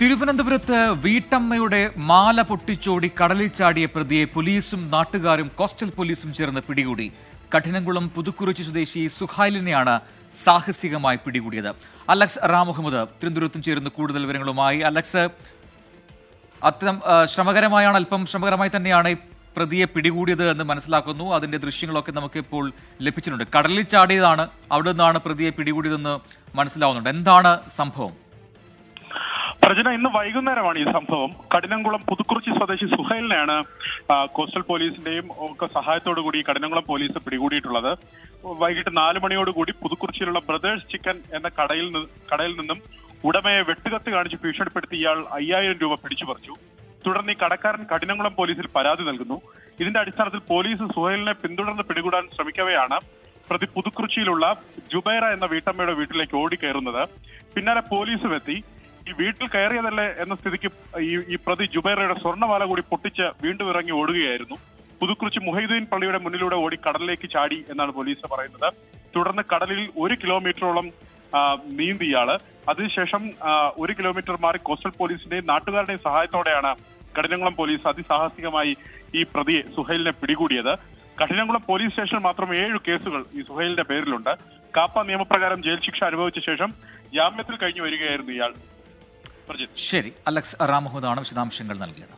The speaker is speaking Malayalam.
തിരുവനന്തപുരത്ത് വീട്ടമ്മയുടെ മാല പൊട്ടിച്ചോടി കടലിൽ ചാടിയ പ്രതിയെ പോലീസും നാട്ടുകാരും കോസ്റ്റൽ പോലീസും ചേർന്ന് പിടികൂടി. കഠിനംകുളം പുതുക്കുറിച്ചി സ്വദേശി സുഹൈലിനെയാണ് സാഹസികമായി പിടികൂടിയത്. അലക്സ് റാമുഹമ്മദ് തിരുവനന്തപുരത്തും ചേരുന്ന കൂടുതൽ വിവരങ്ങളുമായി. അലക്സ് അത്തരം ശ്രമകരമായാണ് അല്പം ശ്രമകരമായി തന്നെയാണ് പ്രതിയെ പിടികൂടിയത് എന്ന് മനസ്സിലാക്കുന്നു. അതിന്റെ ദൃശ്യങ്ങളൊക്കെ നമുക്ക് ഇപ്പോൾ ലഭിച്ചിട്ടുണ്ട്. കടലിൽ ചാടിയതാണ് അവിടെ നിന്നാണ് പ്രതിയെ പിടികൂടിയതെന്ന് മനസ്സിലാവുന്നുണ്ട്. എന്താണ് സംഭവം? പ്രജന ഇന്ന് വൈകുന്നേരമാണ് ഈ സംഭവം. കഠിനംകുളം പുതുക്കുറിച്ചി സ്വദേശി സുഹൈലിനെയാണ് കോസ്റ്റൽ പോലീസിന്റെയും ഒക്കെ സഹായത്തോടു കൂടി കഠിനംകുളം പോലീസ് പിടികൂടിയിട്ടുള്ളത്. വൈകിട്ട് നാല് മണിയോടുകൂടി പുതുക്കുറിച്ചിയിലുള്ള ബ്രദേഴ്സ് ചിക്കൻ എന്ന കടയിൽ കടയിൽ നിന്നും ഉടമയെ വെട്ടുകത്ത് കാണിച്ച് ഭീഷണിപ്പെടുത്തി ഇയാൾ അയ്യായിരം രൂപ പിടിച്ചു പറിച്ചു തുടർന്ന് ഈ കടക്കാരൻ കഠിനംകുളം പോലീസിൽ പരാതി നൽകുന്നു. ഇതിന്റെ അടിസ്ഥാനത്തിൽ പോലീസ് സുഹൈലിനെ പിന്തുടർന്ന് പിടികൂടാൻ ശ്രമിക്കവെയാണ് പ്രതി പുതുക്കുറിച്ചിയിലുള്ള ജുബൈറ എന്ന വീട്ടമ്മയുടെ വീട്ടിലേക്ക് ഓടിക്കയറുന്നത്. പിന്നാലെ പോലീസും എത്തി. ഈ വീട്ടിൽ കയറിയതല്ലേ എന്ന സ്ഥിതിക്ക് ഈ ഈ പ്രതി ജുബൈറയുടെ സ്വർണമാല കൂടി പൊട്ടിച്ച് വീണ്ടും ഇറങ്ങി ഓടുകയായിരുന്നു. പുതുക്കുറിച്ച് മുഹൈദ്ദീൻ പള്ളിയുടെ മുന്നിലൂടെ ഓടി കടലിലേക്ക് ചാടി എന്നാണ് പോലീസ് പറയുന്നത്. തുടർന്ന് കടലിൽ ഒരു കിലോമീറ്ററോളം നീന്തി ഇയാൾ അതിനുശേഷം ഒരു കിലോമീറ്റർ മാറി കോസ്റ്റൽ പോലീസിന്റെയും നാട്ടുകാരുടെയും സഹായത്തോടെയാണ് കഠിനംകുളം പോലീസ് അതിസാഹസികമായി ഈ പ്രതിയെ സുഹൈലിനെ പിടികൂടിയത്. കഠിനംകുളം പോലീസ് സ്റ്റേഷനിൽ മാത്രം ഏഴ് കേസുകൾ ഈ സുഹൈലിന്റെ പേരിലുണ്ട്. കാപ്പ നിയമപ്രകാരം ജയിൽ ശിക്ഷ അനുഭവിച്ച ശേഷം ജാമ്യത്തിൽ കഴിഞ്ഞു വരികയായിരുന്നു ഇയാൾ. ശരി അലക്സ് റാംഹുദാണ് വിശദാംശങ്ങൾ നൽകിയത്.